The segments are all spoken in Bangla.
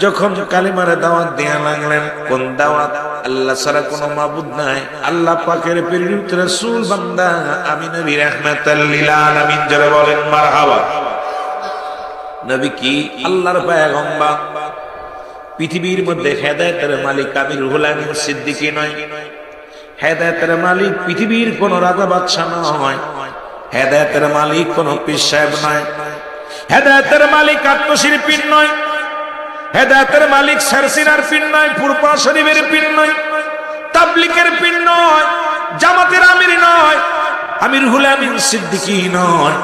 যখন কালিমারে দাওয়াত দেয়া লাগলেন, কোন দাওয়াত? আল্লাহ ছাড়া কোনো মাবুদ নাই। আল্লাহ পাকের প্রেরিত রাসূল, বান্দা আমি নবী রাহমাতাল লিল আলামিন যারা বলেন, মারহাবা। নবী কি? আল্লাহর পয়গম্বর। পৃথিবীর মধ্যে হেদায়েতের মালিক আমি রুহুল আমিন সিদ্দিকী নয়। হেদায়েতের মালিক পৃথিবীর কোন রাজা বাদশা নয়। হেদায়েতের মালিক কোন পীর সাহেব নয়। হেদায়েতের মালিক আত্মশিল্পী নয়। হেদায়েতের মালিক সারসিনার পীর নয় ফুরপা শরীফের পীর নয় তাবলিকের পীর নয়, জামাতের আমির নয়, আমির হুল আমিন সিদ্দিকী নয়।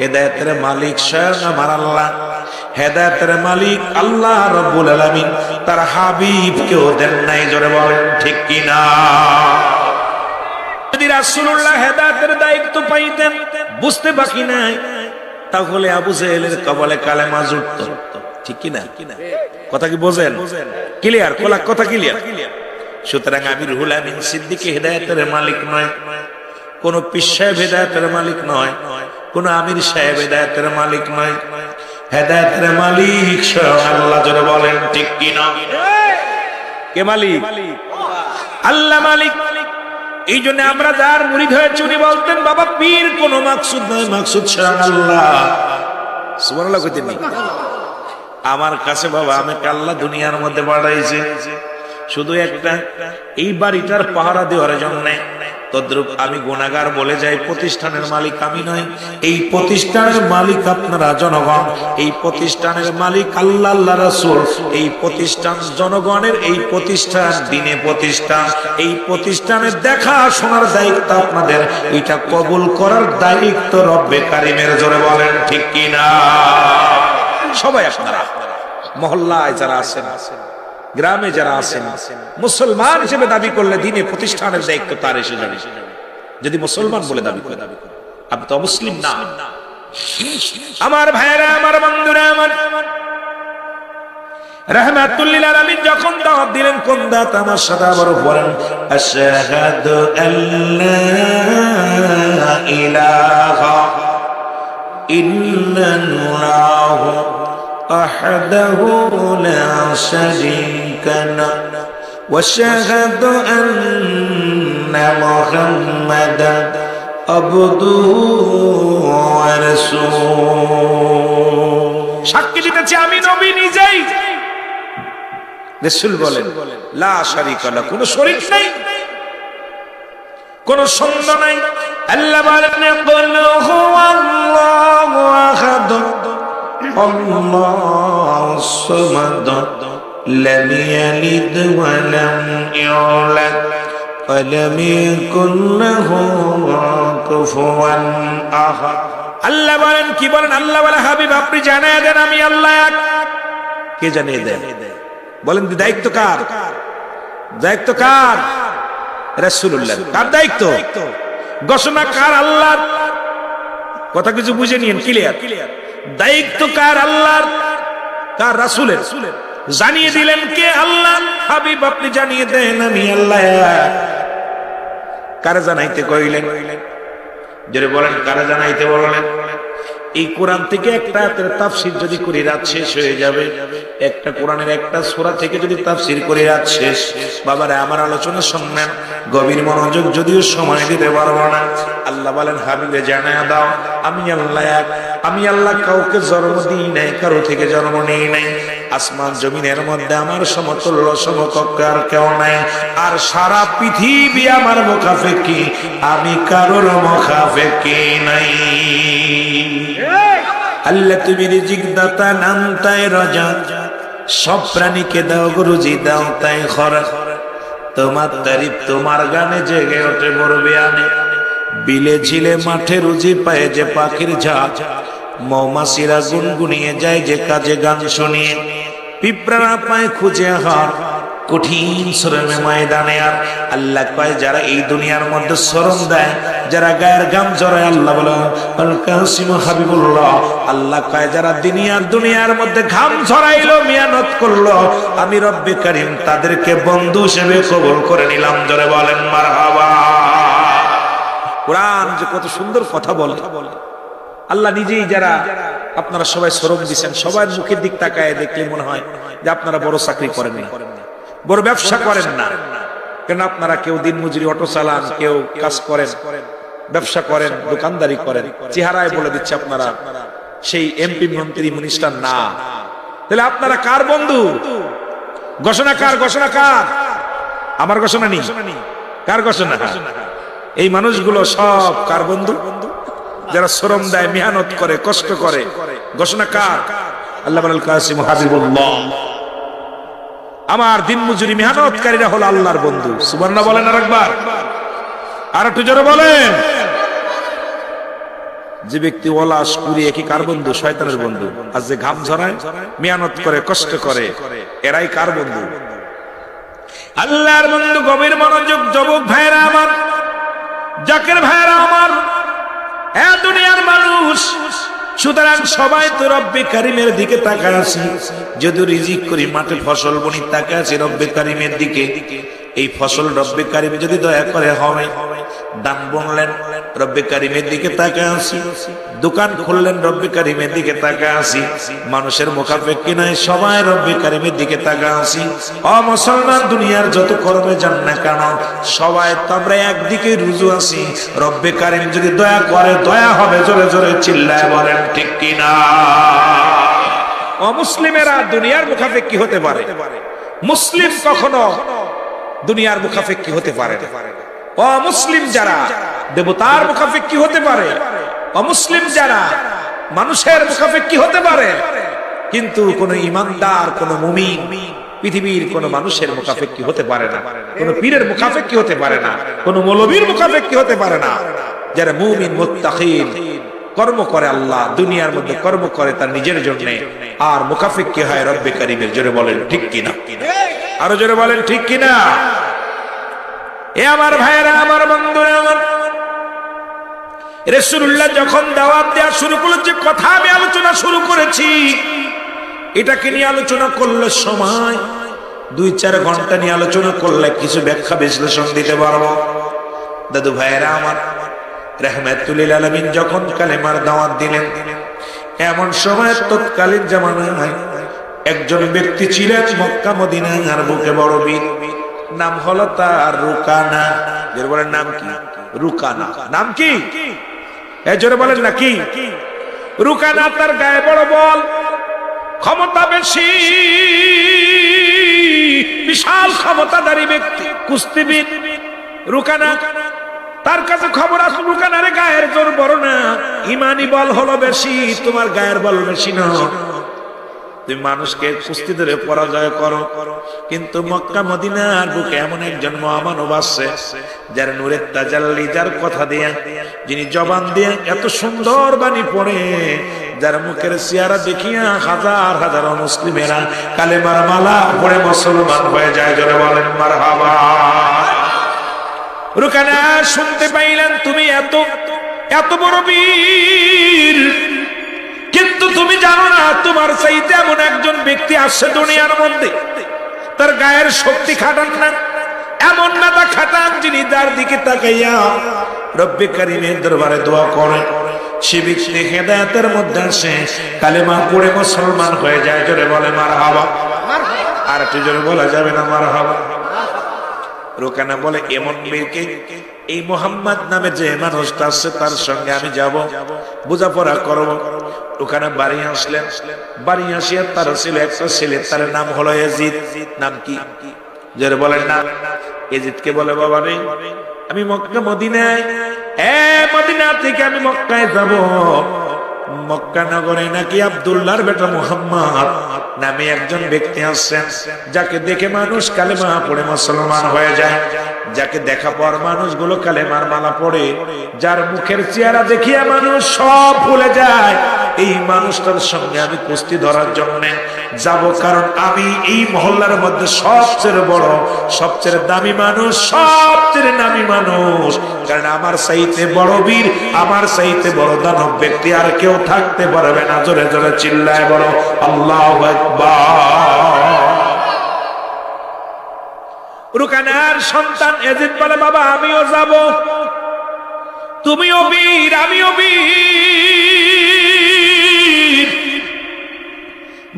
হেদায়েতের মালিক স্বয়ং আমার আল্লাহ, হেদায়েতের মালিক আল্লাহ রব্বুল আলামিন, তার হাবিব কেউ দেন নাই, জোরে বলেন, ঠিক কি না যদি রাসূলুল্লাহ হেদায়েতের দায়িত্ব পাইতেন, বুঝতে বাকি নাই, তাহলে আবু জাহেলের কবলে কালেমা জুটত। ঠিক কি না কথা কি বোঝেন? ক্লিয়ার কোলা কথা ক্লিয়ার সুতরাং আমি রুহুল আমিন সিদ্দিকী হেদায়েতের মালিক নয়। কোন পীর সাহেব হেদায়েতের মালিক নয়। কোন আমির সাহেব হেদায়েতের মালিক নয়। হেদায়েতের মালিক স্বয়ং আল্লাহ জোরে বলেন, ঠিক কি না কে মালিক? আল্লাহ মালিক। এই জন্য আমরা যার মুড়ি হয়ে চুরি বলতেন, বাবা, পীর কোন মাকসুদ নয়, মাকসুদ স্বয়ং আল্লাহ। সুবহানাল্লাহ কইতেন? আমার কাছে বাবা আমাকে আল্লাহ দুনিয়ার মধ্যে বাড়াইছে। শুধু একটা, এই বাড়িটার পাহারা দেওয়ার জন্য। তদ্রুপ আমি গুণাগার বলে যাই, প্রতিষ্ঠানের মালিক আমি নয় এই প্রতিষ্ঠানের মালিক আপনারা জনগণ, এই প্রতিষ্ঠানের মালিক আল্লাহ আল্লাহ রাসূল। এই প্রতিষ্ঠান জনগণের, এই প্রতিষ্ঠান দিনে প্রতিষ্ঠান। এই প্রতিষ্ঠানের দেখা শোনার দায়িত্ব আপনাদের। এটা কবুল করার দায়িত্ব রব্বে কারিমের জোরে বলেন, ঠিক কি না সবাই আপনারা। মহল্লায় যারা আছেন, গ্রামে যারা আছেন, মুসলমান হিসেবে দাবি করলে দিনে প্রতিষ্ঠানের দায়িত্ব তার এসে যাবে। যদি মুসলমান বলে দাবি করে, আপনি তো মুসলিম না। আমার ভাইরা আমার বন্ধুরা, আমার রহমাতুল্লিল যখন কোন وحده لا شريك له واشهد ان محمدا عبده ورسوله সাক্ষী দিতেছি আমি নবী নিজেই রাসূল বলেন লা শারিকা লা কোনো শরীক নাই কোন ছন্দ নাই আল্লাহ বলেন কুল হুয়াল্লাহু আহাদ الله الصمد لم يلد ولم يولد ولم يكن له كفوا احد আল্লাহ বলেন কি বলেন আল্লাহ বলে হাবিব আপনি জানিয়ে দেন আমি আল্লাহ এক কে জানিয়ে দেন বলেন দায়িত্ব কার দায়িত্ব কার রাসূলুল্লাহ কার দায়িত্ব ঘোষণা কার আল্লাহ কথা কিছু বুঝে নিন ক্লিয়ার দায়িত্ব কার আল্লাহর? কার রাসূলের? জানিয়ে দিলেন কে আল্লাহ? হাবিব, আপনি জানিয়ে দেন, আমি আল্লাহ। কারে জানাইতে কইলেন? যদি বলেন, কারে জানাইতে বললেন? এই কোরআন থেকে একটা তাফসীর যদি করি, রাত শেষ হয়ে যাবে। একটা কোরআনের একটা সূরা থেকে যদি তাফসির করে, রাত শেষ। বাবারে, আমার আলোচনা শুনবেন? গভীর মনোযোগ যদিও সময় দিতে পারব না। আল্লাহ বলেন, হাবিবে জানায়া দাও, আমি আল্লাহ আমি আল্লাহ কাউকে জন্ম দিই নাই, কারও থেকে জন্ম নেই নাই। আসমান জমিনের মধ্যে আমার সমতুল্য সমকক্ষ আর কেউ নাই। আর সারা পৃথিবী আমার মুখাফেকি আমি কারোর মুখাফেকি নাই? আল্লাহ তুমি রিজিক নাম তাই রাজা। সব প্রাণীকে দাও গুরুজি দাও, তাই খরা। তোমার তারিফ তোমার গানে জেগে ওঠে মরবে আনে বিলে ঝিলে মাঠে রুজি পায় যে পাখির ঝাঁক। মৌমাছিরা গুনগুনিয়ে যায় যে কাজে গান শুনিয়ে পিঁপড়ারা পায় খুঁজে হার, কঠিন শ্রমে ময়দানে আর। আল্লাহ কয়, যারা এই দুনিয়ার মধ্যে শ্রম দেয়, যারা গায়ের গাম জড়ায়, আল্লাহ বলে কাসিম হাবিবুল্লাহ। আল্লাহ কয়, যারা দুনিয়ার দুনিয়ার মধ্যে ঘাম ঝরাইলো, মিয়ানত করল, আমি রব্বে করিম তাদেরকে বন্ধু হিসেবে কবুল করে নিলাম। জোরে বলেন, মারহাবা। কোরআন যে কত সুন্দর কথা বলে। আল্লাহ নিজেই যারা আপনারা সবাই শ্রম দিচ্ছেন সবার মুখের দিক তাকায় দেখলে মনে হয় যে আপনারা বড় চাকরি করেন বড় ব্যবসা করেন না। কেন আপনারা কেউ দিন মজুরি অটো চালান, কেউ কাজ করেন, ব্যবসা করেন, দোকানদারি করেন, চেহারায় বলে দিচ্ছে আপনারা, সেই এমপি মন্ত্রী মিনিস্টার না। তাহলে আপনারা কার বন্ধু? ঘোষণা কার ঘোষণা কার? আমার ঘোষণা নেই। কার ঘোষণা? এই মানুষগুলো সব কার বন্ধু? যারা শ্রম দেয়, মেহনত করে, কষ্ট করে। ঘোষণা কার? আল্লাহ আমার দিন মজুরি মেহনতকারীরা হলো আল্লাহর বন্ধু। সুবর্ণা বলেন আর একবার আর একটু জোরে বলেন। যে ব্যক্তি ওলাস কুড়িয়ে কি কার বন্ধু? শয়তানের বন্ধু। আর যে ঘাম ঝরায়, মেহনত করে, কষ্ট করে, এরাই কার বন্ধু? আল্লাহর বন্ধু গভীর মনোযোগ, যুবক ভাইরা আমার, জাকের ভাইরা আমার এ দুনিয়ার মানুষ, সুতরাং সবাই তো রব্বে কারিমের দিকে তাকায় আছি। যদি রিজিক করি মাঠে ফসল বনি তাকায় আছি রব্বে কারিমের দিকে। এই ফসল রব্বে কারিম যদি দয়া করে হবে দান বনলেন রব্বে কারিমের দিকে তাকায় আছি। দোকান খুললেন, রব্বে কারিমের দিকে তাকায় আছি। মানুষের মুখাপেক্ষি নয়, সবাই রব্বে কারিমের দিকে তাকায় আছি। অ মুসলমান, দুনিয়ার যত কর্মে যান না কেন, সবাই তো আমরা একদিকে রুজু আছি। রব্বে কারিম যদি দয়া করে, দয়া হবে জোরে জোরে চিল্লায় বলেন, ঠিক কিনা অমুসলিমেরা দুনিয়ার মুখাপেক্ষি হতে পারে। মুসলিম কখনো দুনিয়ার মুখাপেক্ষি হতে পারে? অমুসলিম যারা, দেবতার মুখাপেক্ষি হতে পারে? অমুসলিম যারা, মানুষের মুখাপেক্ষি হতে পারে? কিন্তু কোন ইমানদার, কোন মুমিন পৃথিবীর কোন মানুষের মুখাপেক্ষি হতে পারে না। কোন পীরের মুখাপেক্ষি হতে পারে না। কোন মৌলবীর মুখাপেক্ষি হতে পারে না। যারা মুমিন মুত্তাকিন কর্ম করে আল্লাহ, দুনিয়ার মধ্যে কর্ম করে তার নিজের জন্য, আর মুখাফিক কি হয় রব্বে কারিমের জোরে বলেন, ঠিক কিনা? আরও জোরে বলেন, ঠিক কিনা? এ আমার ভাইয়েরা, আমার বন্ধুরা, আমার রেসুল্লাহ যখন দাওয়াত দেওয়া শুরু করল, যে কথা আমি আলোচনা শুরু করেছি, এটাকে নিয়ে আলোচনা করলে সময়, দুই চার ঘণ্টা নিয়ে আলোচনা করলে কিছু ব্যাখ্যা বিশ্লেষণ দিতে পারব। দাদু ভাইয়েরা, আমার রহমাতুল্লিল আলমিন যখন কালেমার দাওয়াত দিলেন, এমন সময় তৎকালীন জামানায় একজন ব্যক্তি ছিলেন মক্কা মদিনার বুকে বড় বীর। নাম হলো তার রুকানা। এর বলেন, নাম কি? রুকানা। নাম কি? এই জোরে বলেন না কি? রুকানা তার গায়ে বড় বল, ক্ষমতা বেশি, বিশাল ক্ষমতাধারী ব্যক্তি কুস্তিবিদ রুকানা, তার কাছে খবর আসলো রুকানারে গায়ের জোর বড় না। ইমানি বল হলো বেশি, তোমার গায়ের বল বেশি না। তুমি মানুষকে কুস্তি ধরে পরাজয় করো। কিন্তু মক্কা, মদিনার বুকে এমন একজন মহামানব আসছে যার নূরের তাজাল্লি, যার কথা দিয়া, যিনি জবান দিয়ে এত সুন্দর বাণী পড়ে, যার মুখের চেহারা দেখিয়া হাজার হাজার মুসলিমেরা কালেমার মালা পড়ে মুসলমান হয়ে যায় জনে বলেন মার হাবা রুকানা, শুনতে পাইলেন তুমি এত এত বড় বীর। কিন্তু তুমি জানো না, তোমার চাইতে এমন একজন ব্যক্তি আসছে দুনিয়ার মধ্যে। তার গায়ের শক্তি খাটান না। এমন মাথা খাটান যিনি তার দিকে তাকাইয়া রব্বে কারিমের দরবারে দোয়া করে। মধ্যে আসে, কালেমা পড়ে মুসলমান হয়ে যায়, জোরে বলে মার আর একটু জোরে বলা যাবে না মার রোকানা বলে, এমন মেয়েকে, এই মোহাম্মদ নামে যে মানুষটা আসছে তার সঙ্গে আমি যাব, বোঝাপড়া করব। ওখানে বাড়ি আসলেন। বাড়ি আসিয়া তার ছিল, একটা ছেলে, তার নাম হলো এজিদ। নাম কি? যারা বলেন না। এজিদকে বলে, বাবা রে, আমি মক্কা, মদিনায়। এ মদিনা থেকে আমি মক্কায় যাব। মক্কা নগরে নাকি আব্দুল্লাহর বেটা মুহাম্মদ নামে একজন ব্যক্তি আসছেন। যাকে দেখে মানুষ কালেমা পড়ে মুসলমান হয়ে যায়। যাকে দেখা পর মানুষগুলো কালেমার মালা পড়ে। যার মুখের চেহারা দেখিয়া মানুষ সব ভুলে যায়। এই মানুষটার সঙ্গে আমি কুস্তি ধরার জন্য যাব, কারণ আমি এই মহল্লার মধ্যে সবচেয়ে বড়, সবচেয়ে দামি মানুষ, সবচেয়ে দামি মানুষ। কারণ আমার সাইতে বড় বীর, আমার সাইতে বড় দানব ব্যক্তি আর কেউ থাকতে পারবে না। জোরে জোরে চিল্লায় বড় আল্লাহ রুকানার সন্তান এজিদ বলে, বাবা, আমিও যাব। তুমিও বীর, আমিও বীর।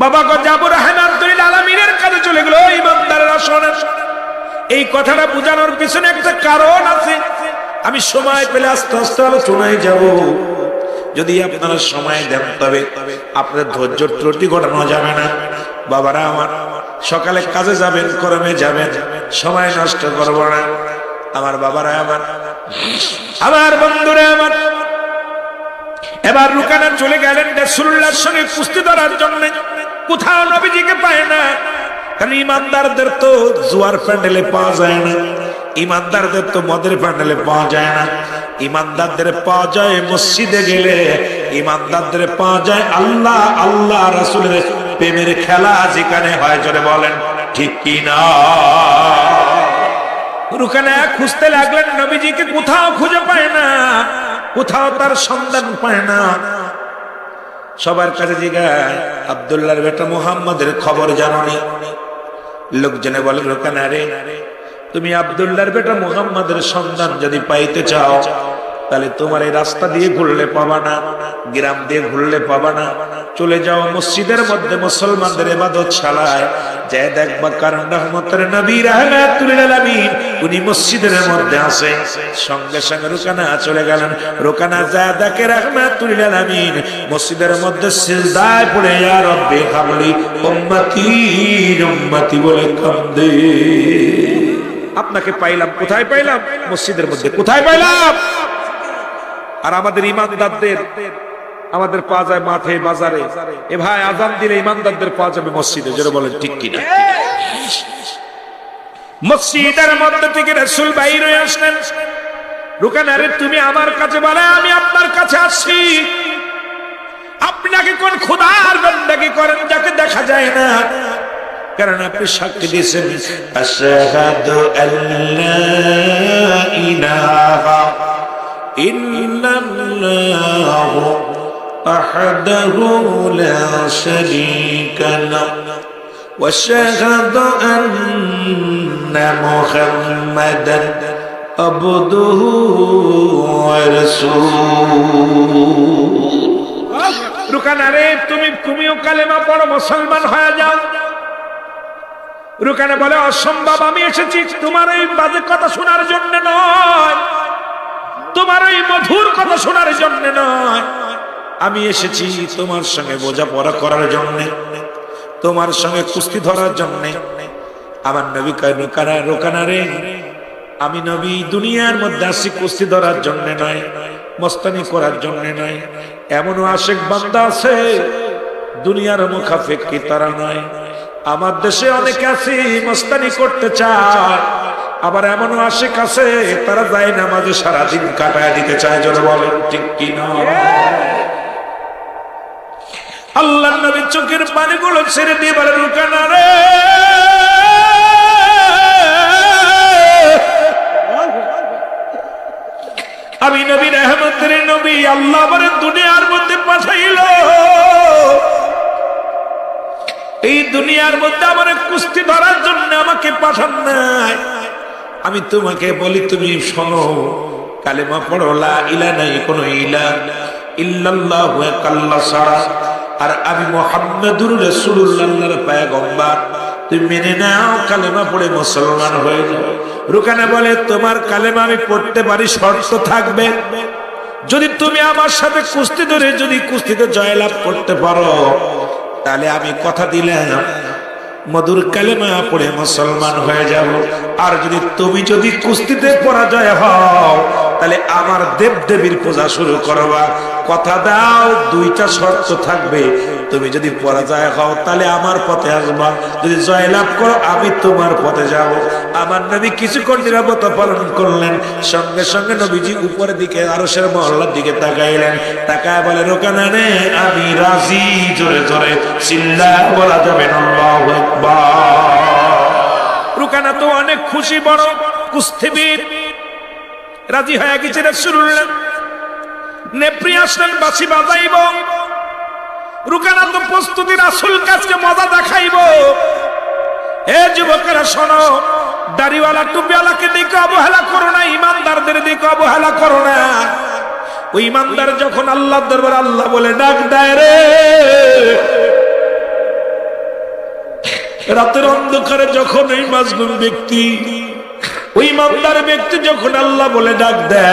বাবা গো জাবুর রহমাতুল আলমিনের কাছে চলে গেল ইমানদারেরা শোনেন। এই কথাটা বোঝানোর পিছনে একটা কারণ আছে। আমি সময় পেলে আস্তে আস্তে আলোচনায় যাব। যদি আপনারা সময় দেন, তবে আপনার ধৈর্য ত্রুটি ঘটানো যাবে না। বাবারা আমার, সকালে কাজে যাবেন, কর্মে যাবেন, সময় নষ্ট করব না। আমার বাবারা আমার আমার বন্ধুরা আমার, এবার রুকানা চলে গেলেন রাসূলুল্লাহর সঙ্গে কুস্তি ধরার জন্য। কোথাও নবীজিকে পায় না। কারণ ইমানদারদের তো জুয়ার প্যান্ডেলে পাওয়া যায় না। ইমানদারদের তো মদের প্যান্ডেলে পাওয়া যায় না। ইমানদারদের পাওয়া যায় মসজিদে গেলে। ইমানদারদের পাওয়া যায় আল্লাহ আল্লাহ রাসূলের প্রেমের খেলা যেখানে হয়, জোরে বলেন, ঠিক কি না? রুকানা খুঁজতে লাগলেন, নবীজিকে কোথাও খুঁজে পায় না। কোথাও তার সন্ধান পায় না। সবার কাছে জিগায় আবদুল্লাহর বেটা মুহাম্মদের খবর জাননি? লোকজনে বলে রোকানা রে, তুমি আবদুল্লাহর বেটা মুহাম্মদের সন্ধান যদি পাইতে চাও, তাহলে তোমার এই রাস্তা দিয়ে ঘুরলে পাবা না, গ্রাম দিয়ে ঘুরলে পাবা না চলে যাও মসজিদের মধ্যে মুসলমানদের এবাদত ছাড়ায় যে দেখবা কারণ রহমতের নবী রাহমাতুল আলামিন, উনি মসজিদের মধ্যে আছে। সঙ্গে সঙ্গে রুকানা চলে গেলেন। রুকানা যা দেখে আলামিন মসজিদের মধ্যে সিজদায় পড়ে, ইয়া রব্বি হাবলি উম্মতি উম্মতি বলে কান্দে। আপনাকে পাইলাম, কোথায় পাইলাম? মসজিদের মধ্যে কোথায় পাইলাম? আর আমাদের ইমানদারদের আমাদের পাওয়া যায় মাঠে, বাজারে। এ ভাই আজান দিলে ইমানদারদের পাওয়া যাবে মসজিদে যেটা বলেন, ঠিক কিনা মসজিদের মধ্যে থেকে রসুল বাইরে আসলেন। রুকান, আরে তুমি আমার কাছে বলে, আমি আপনার কাছে আসছি। আপনাকে কোন খোদার বন্দাকে করেন যাকে দেখা যায় না? কারণ আপনি সাক্ষী দিয়েছেন, আশহাদু আল্লা ইলাহা ইল্লাল্লাহু وحده لا شريك له واشهد ان محمدا عبده ورسوله রুকানা রে তুমি তুমিও কালেমা পড়ো মুসলমান হয়ে যাও রুকানা বলে অসম্ভব আমি এসেছি তোমার এই বাজে কথা শোনার জন্য নয় তোমার এই মধুর কথা শোনার জন্য নয় আমি এসেছি তোমার সঙ্গে বোঝাপড়া করার জন্য, তোমার সঙ্গে কুস্তি ধরার জন্য। আমার নবী রোকানা রোকানা রে, আমি নবী দুনিয়ার মধ্যে আসি কুস্তি ধরার জন্য নয়, মস্তানি করার জন্য নয়। এমনও আশেক বান্দা আছে, দুনিয়ার মুখাফেক কি তারা নয়। আমার দেশে অনেক আছে মস্তানি করতে চায়, আবার এমনও আশেক আছে, তারা যায় না মাঝে সারাদিন কাটায় দিতে চায় যেন বলেন, ঠিক কি না? আল্লাহ নবী চোখের পানিগুলো ছেড়ে দিয়ে বলে রুকানা রে! আমি নবী রহমতের নবী, আল্লাহ আমার দুনিয়ার মধ্যে পাঠাইল। এই দুনিয়ার মধ্যে আমার কুস্তি ধরার জন্য আমাকে পাঠান নাই। আমি তোমাকে বলি, তুমি শোনো, কালেমা পড়ো, লা ইলা নাই, কোনো ইলা ইল্লাল্লাহ কাল্লা সারা আর আমি মোহাম্মদুর রসুল্লাহর পায়গম্বার। তুই মেনে নাও, কালেমা পড়ে মুসলমান হয়ে যাও। রুকানা বলে, তোমার কালেমা আমি পড়তে পারি, শর্ত থাকবে। যদি তুমি আমার সাথে কুস্তি ধরে, যদি কুস্তিতে জয়লাভ করতে পারো, তাহলে আমি কথা দিলাম। মধুর কালেমা পড়ে মুসলমান হয়ে যাব। আর যদি তুমি যদি কুস্তিতে পরাজয় হও, তাহলে আমার দেব দেবীর পূজা শুরু করবা। কথা দাও, দুইটা শর্ত থাকবে। তুমি যদি পরাজয় হও, তাহলে আমার পথে আসবা। যদি জয়লাভ করো, আমি তোমার পথে যাব। আমার নবী কিছুক্ষণ নিরাপত্তা পালন করলেন। সঙ্গে সঙ্গে নবীজি উপরের দিকে আরও আরশের মহল্লার দিকে তাকাইলেন। তাকায় বলে রোকানা নে আমি রাজি। জোরে জোরে চিল্লা বলা যাবে না আকবার রুকানা তো অনেক খুশি, বড় কুস্তিবীর রাজি হয়ে গেছে রাসূলুল্লাহ। নেপ্রি আসলেন বাসি বাজাইব। রুকানা তো প্রস্তুতি, রাসূল কাছে মজা দেখাইব। এ যুবকেরা, শোনো, দাড়িওয়ালা, টুপিওয়ালাকে দিকে অবহেলা করো না, ইমানদারদের দিকে অবহেলা করো না। ওই ইমানদার যখন আল্লাহ দরবার আল্লাহ বলে, ডাক দেয় রে। রাতের অন্ধকারে যখন এই মাজলুম ব্যক্তি ওই মামলার ব্যক্তি যখন আল্লাহ বলে ডাক দেয়